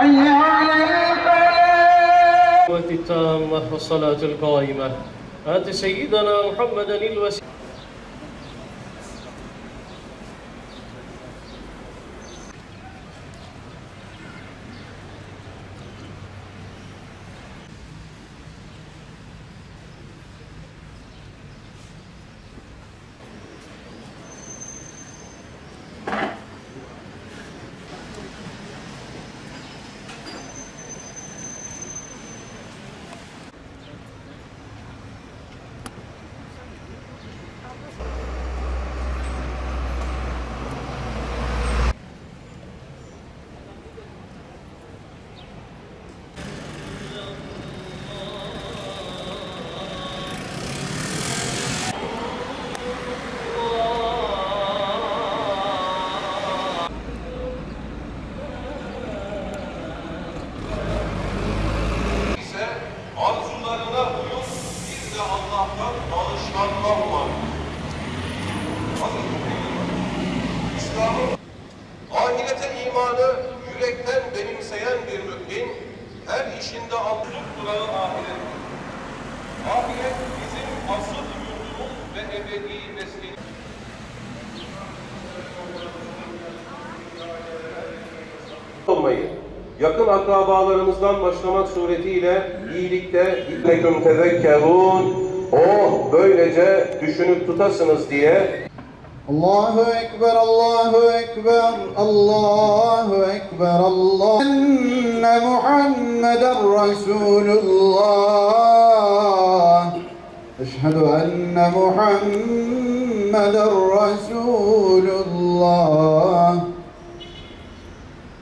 حي على الفلاح التامة والصلاة القائمة. آت سيدنا محمدا الوسيلة. İmanı yürekten benimseyen bir mümin, her işinde altılık durağı ahiret. Ahiret bizim asıl yurdumuz ve ebedi mesleğimiz. olmayı, yakın akrabalarımızdan başlamak suretiyle iyilikte illeküm tezekkerun o böylece düşünüp tutasınız diye الله أكبر الله أكبر الله أكبر الله أن محمد رسول الله أشهد أن محمد رسول الله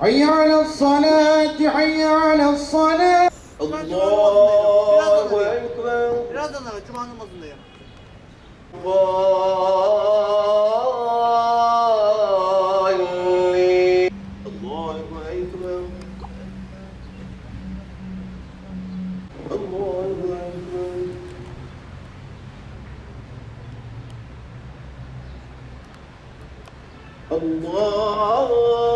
حي على الصلاة حي على الصلاة Allahu Ekber Birazdan evet, cuma namazındayım. Valli Allah